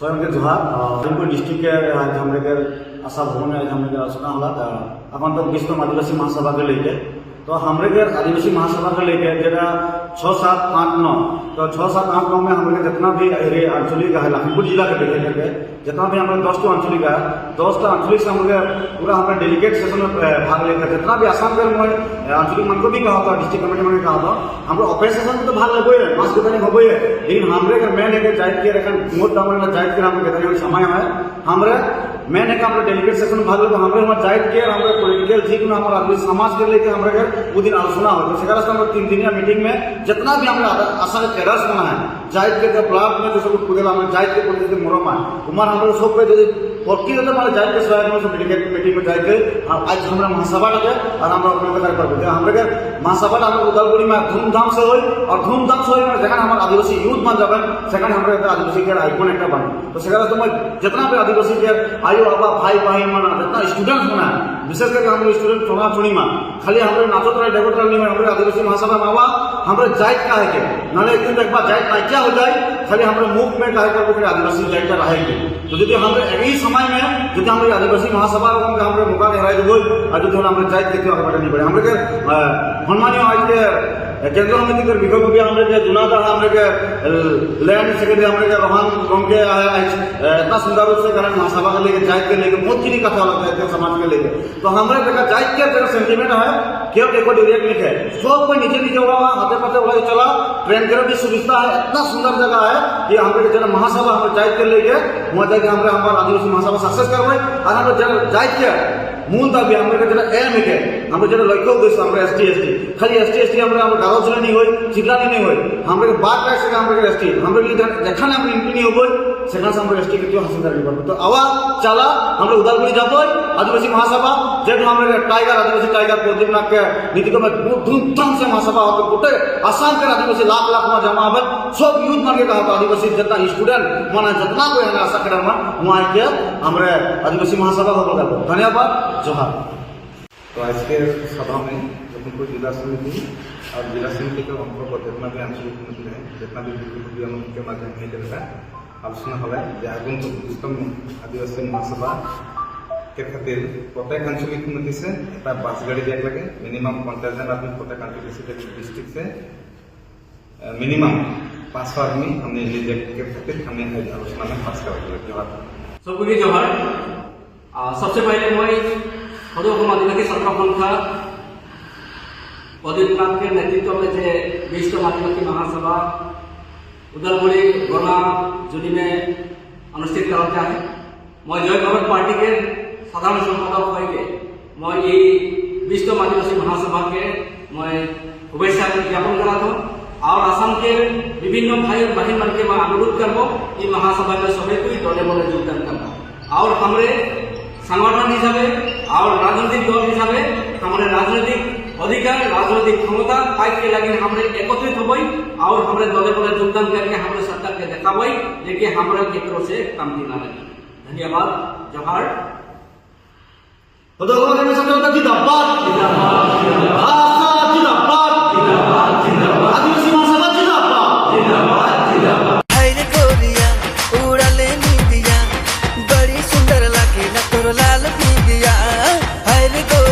سر ہمیں جہاں ریمپور ڈسٹرکرگی آسا ہاں، بھونگ روشنا ہوا آپ انسٹم آدیو مہا سب کے لیے تو ہمریک آدیو مہا سب کے لیے جیسا तक विश्व आदिवासी महासभा के लेके तो हमरे के आदिवासी महासभा के लेके जरा छः सात आठ नौ तो छः सात आठ नौ में हम लोग के जितना भी एरिया आंचलिक है लखीमपुर जिला के देखे जाके जितना भी हमारे दस टो आंचलिक है दस टा आंचलिक से हम लोग पूरा हमारे डेलीगेट सेशन में अ, भाग लेकर जितना भी आसाम के मैं आंचलिक मन को भी कहा था डिस्ट्रिक्ट कमेटी में कहा था हम लोग ऑपरेशन में तो भाग लेबो है मास्क के हो है लेकिन हमरे के मेन है के जाइत के रखन मोट दामन में जाइत के हम के समय है हमरे मेन है कि हम डेलीगेट सेशन में भाग लेबो हमरे हम जाइत के हमरे पॉलिटिकल ठीक ना हमारा आदमी समाज के लेके हमरे के वो दिन आलोचना हो तो सेकरा हम तीन दिनिया मीटिंग में जितना भी हमरा आशा के टेरस बना है जाइत के ब्लॉक में जो सब पूरे हम जाइत के बोलते थे मोरम है उमर हम लोग सब पे यदि पक्की होते हमारे जाइत के सहायक में सब डेलीगेट मीटिंग में जाइत के और आज हमरा महासभा लगे और हम अपने प्रकार कर बोलते हमरे के महासभा हम उदालपुरी में धूमधाम से होई और धूमधाम से होई যেখানে আমার আদিবাসী ইউথ মান যাবেন সেখানে আমরা একটা আদিবাসী কে আইকন একটা বানি তো সেখানে তোমার जितना भी आदिवासी के आयु बाबा भाई बहन माना जितना स्टूडेंट्स बना विशेष करके हम स्टूडेंट चुना चुनी मा खाली हमारे नाचत रहे डेकोट रहे नहीं हमारे आदिवासी महासभा मावा हमारे जाइत का है के नाले एक दिन एक बार जाइत ना क्या हो जाए खाली हमारे मुख में कहे कर कि आदिवासी जाइत का रहेंगे तो यदि हमारे यही समय में यदि हमारे आदिवासी महासभा को हमारे मौका हराई देबो और यदि हमारे जाइत के आगे बढ़े नहीं बढ़े हमारे के सम्मानीय आज के केंद्र समिति के विभाग भी हमरे के जुनागढ़ हमरे के लैंड सेक्रेटरी हमरे के रोहन गंगे इतना सुंदर रूप से कारण महासभा के लेके जाइत के लेके बहुत किनी कथा लगता है समाज के लेके तो हमरे देखा जाइत के जगह सेंटीमेंट है क्यों देखो डायरेक्ट लिखे सब कोई नीचे नीचे उड़ा हुआ हाथे पाते उड़ा के चला ट्रेन के भी सुविधा है इतना सुंदर जगह है कि हमरे के जरा महासभा हम जाइत के लेके वहाँ जाके हमरे हमारे आदिवासी महासभा सक्सेस करवाई और हम जरा जाइत के मूल दाबी আমরা যেটা এম একে আমরা যেটা লক্ষ্য উদ্দেশ্য আমরা এসটি এসটি খালি এসটি এসটি আমরা আমরা গাঁও ছিল নি হই চিল্লানি নি হই আমরা বাদ রাখ সেখানে আমরা এসটি আমরা কি যেখানে আমরা এমপি নি হবো সেখানে আমরা এসটি কে কেউ হাসিল করি পারবো তো আওয়া চালা আমরা উদালগুড়ি যাবো আদিবাসী মহাসভা যেহেতু আমরা টাইগার আদিবাসী টাইগার প্রদীপ নাথকে নীতিকমে धूमधाम से महासभा होते गोटे आसाम के आदिवासी लाख लाख में जमा হবে सब यूथ मान के कहा आदिवासी जितना स्टूडेंट माना जितना कोई है आशा करें वहाँ के हमारे आदिवासी महासभा हो धन्यवाद जोहार तो आज के सभा में लखनपुर जिला समिति और जिला समिति के अंतर्गत जितना भी आंचलिक समिति है जितना भी विभिन्न के माध्यम से जनता आलोचना হবে যে আগন্তুক উত্তম আদিবাসী মহাসভা के खातिर प्रत्येक आंचलिक समिति से एक बास गाड़ी दिया लगे मिनिमम पचास जन आदमी प्रत्येक आंचलिक से डिस्ट्रिक्ट से मिनिमम पाँच सौ आदमी हमने लिए के खातिर हमने आलोचना में पास कर जवाब सबको जोहार आ, सबसे पहले मैं সদর আদিবাসী সরকার পন্থা প্রদীপনাথ के नेतृत्व में थे विश्व आदिवासी महासभा उदलपुरी गोना जुली में अनुष्ठित कराते हैं मैं जय भगत पार्टी के साधारण संपादक होके मैं ये विश्व आदिवासी महासभा के मैं शुभेच्छा ज्ञापन करा था और असम के विभिन्न भाई और बहन मन के मैं अनुरोध करबो ये महासभा में सभी कोई दले बले योगदान करबो और हमरे সাংগঠন হিসাবে আর রাজনৈতিক দল হিসাবে আমাদের রাজনৈতিক অধিকার রাজনৈতিক ক্ষমতা পাইকে লাগিয়ে আমরা একত্রিত হবই আর আমরা দলে দলে যোগদান करके আমরা সরকারকে দেখাবই যে কি আমরা কেন্দ্র সে কাম না লাগে। ধন্যবাদ জহার। তো দোকানে সব জিন্দাবাদ জিন্দাবাদ। گیا ہر کوئی